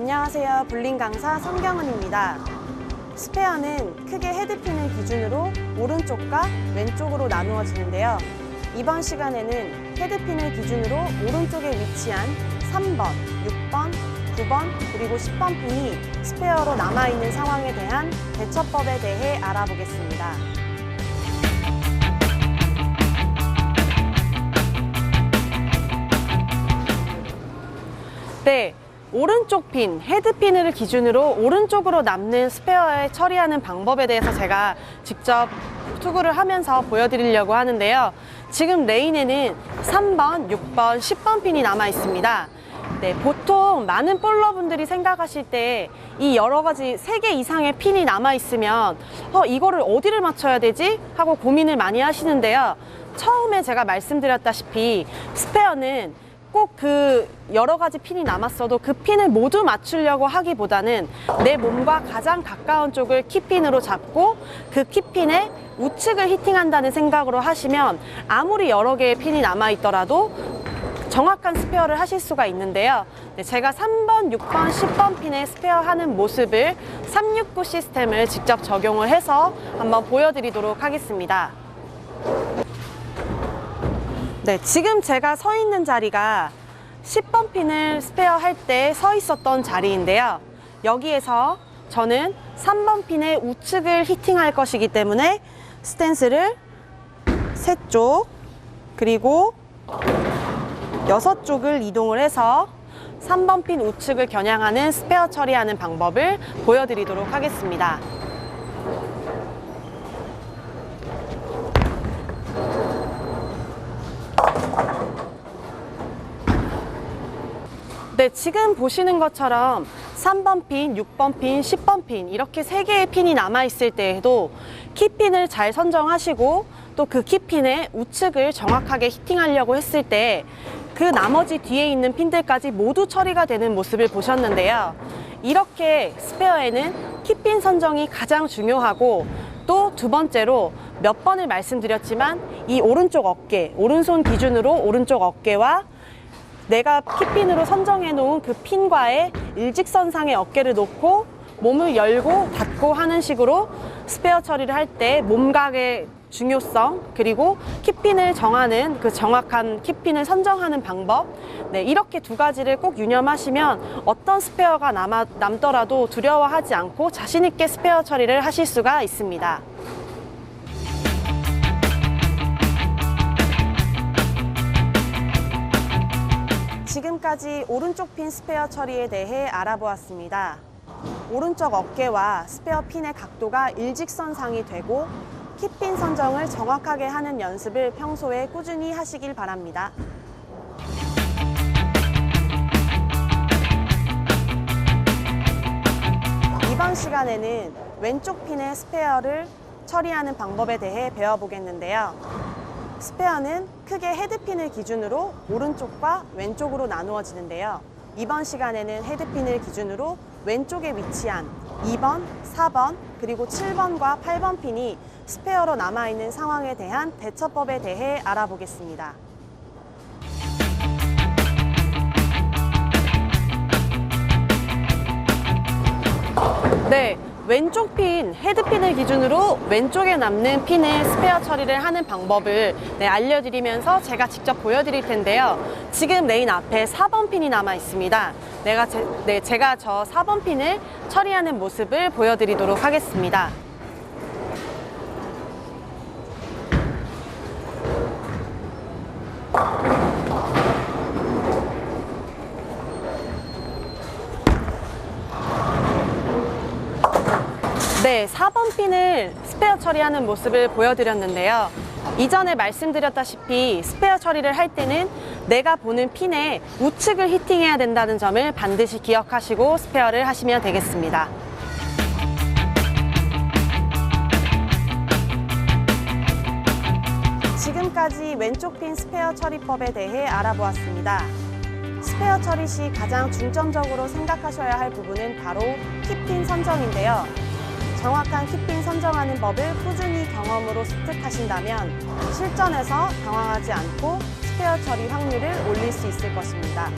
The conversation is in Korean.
안녕하세요. 볼링 강사 성경은입니다. 스페어는 크게 헤드핀을 기준으로 오른쪽과 왼쪽으로 나누어지는데요. 이번 시간에는 헤드핀을 기준으로 오른쪽에 위치한 3번, 6번, 9번, 그리고 10번 핀이 스페어로 남아있는 상황에 대한 대처법에 대해 알아보겠습니다. 네, 오른쪽 핀, 헤드핀을 기준으로 오른쪽으로 남는 스페어에 처리하는 방법에 대해서 제가 직접 투구를 하면서 보여드리려고 하는데요. 지금 레인에는 3번, 6번, 10번 핀이 남아 있습니다. 네, 보통 많은 볼러분들이 생각하실 때 이 여러 가지 세 개 이상의 핀이 남아 있으면 어, 이거를 어디를 맞춰야 되지? 하고 고민을 많이 하시는데요. 처음에 제가 말씀드렸다시피 스페어는 꼭 그 여러 가지 핀이 남았어도 그 핀을 모두 맞추려고 하기보다는 내 몸과 가장 가까운 쪽을 키핀으로 잡고 그 키핀의 우측을 히팅한다는 생각으로 하시면 아무리 여러 개의 핀이 남아 있더라도 정확한 스페어를 하실 수가 있는데요. 네, 제가 3번, 6번, 10번 핀에 스페어 하는 모습을 369 시스템을 직접 적용을 해서 한번 보여드리도록 하겠습니다. 네, 지금 제가 서 있는 자리가 10번 핀을 스페어 할 때 서 있었던 자리인데요. 여기에서 저는 3번 핀의 우측을 히팅할 것이기 때문에 스탠스를 세 쪽, 그리고 여섯 쪽을 이동을 해서 3번 핀 우측을 겨냥하는 스페어 처리하는 방법을 보여드리도록 하겠습니다. 네, 지금 보시는 것처럼 3번 핀, 6번 핀, 10번 핀 이렇게 세 개의 핀이 남아 있을 때에도 키핀을 잘 선정하시고 또 그 키핀의 우측을 정확하게 히팅하려고 했을 때 그 나머지 뒤에 있는 핀들까지 모두 처리가 되는 모습을 보셨는데요. 이렇게 스페어에는 키핀 선정이 가장 중요하고 또 두 번째로 몇 번을 말씀드렸지만 이 오른쪽 어깨, 오른손 기준으로 오른쪽 어깨와 내가 키핀으로 선정해 놓은 그 핀과의 일직선상의 어깨를 놓고 몸을 열고 닫고 하는 식으로 스페어 처리를 할 때 몸각의 중요성 그리고 키핀을 정하는 그 정확한 키핀을 선정하는 방법 네, 이렇게 두 가지를 꼭 유념하시면 어떤 스페어가 남아, 남더라도 두려워하지 않고 자신 있게 스페어 처리를 하실 수가 있습니다. 지금까지 오른쪽 핀 스페어 처리에 대해 알아보았습니다. 오른쪽 어깨와 스페어 핀의 각도가 일직선상이 되고 킥핀 선정을 정확하게 하는 연습을 평소에 꾸준히 하시길 바랍니다. 이번 시간에는 왼쪽 핀의 스페어를 처리하는 방법에 대해 배워보겠는데요. 스페어는 크게 헤드핀을 기준으로 오른쪽과 왼쪽으로 나누어지는데요. 이번 시간에는 헤드핀을 기준으로 왼쪽에 위치한 2번, 4번, 그리고 7번과 8번 핀이 스페어로 남아있는 상황에 대한 대처법에 대해 알아보겠습니다. 네, 왼쪽 핀, 헤드핀을 기준으로 왼쪽에 남는 핀의 스페어 처리를 하는 방법을 네, 알려드리면서 제가 직접 보여드릴 텐데요. 지금 레인 앞에 4번 핀이 남아 있습니다. 내가 제, 네, 제가 저 4번 핀을 처리하는 모습을 보여드리도록 하겠습니다. 네, 4번 핀을 스페어 처리하는 모습을 보여드렸는데요. 이전에 말씀드렸다시피 스페어 처리를 할 때는 내가 보는 핀의 우측을 히팅해야 된다는 점을 반드시 기억하시고 스페어를 하시면 되겠습니다. 지금까지 왼쪽 핀 스페어 처리법에 대해 알아보았습니다. 스페어 처리 시 가장 중점적으로 생각하셔야 할 부분은 바로 킥핀 선정인데요. 정확한 킥핀 선정하는 법을 꾸준히 경험으로 습득하신다면 실전에서 당황하지 않고 스페어 처리 확률을 올릴 수 있을 것입니다.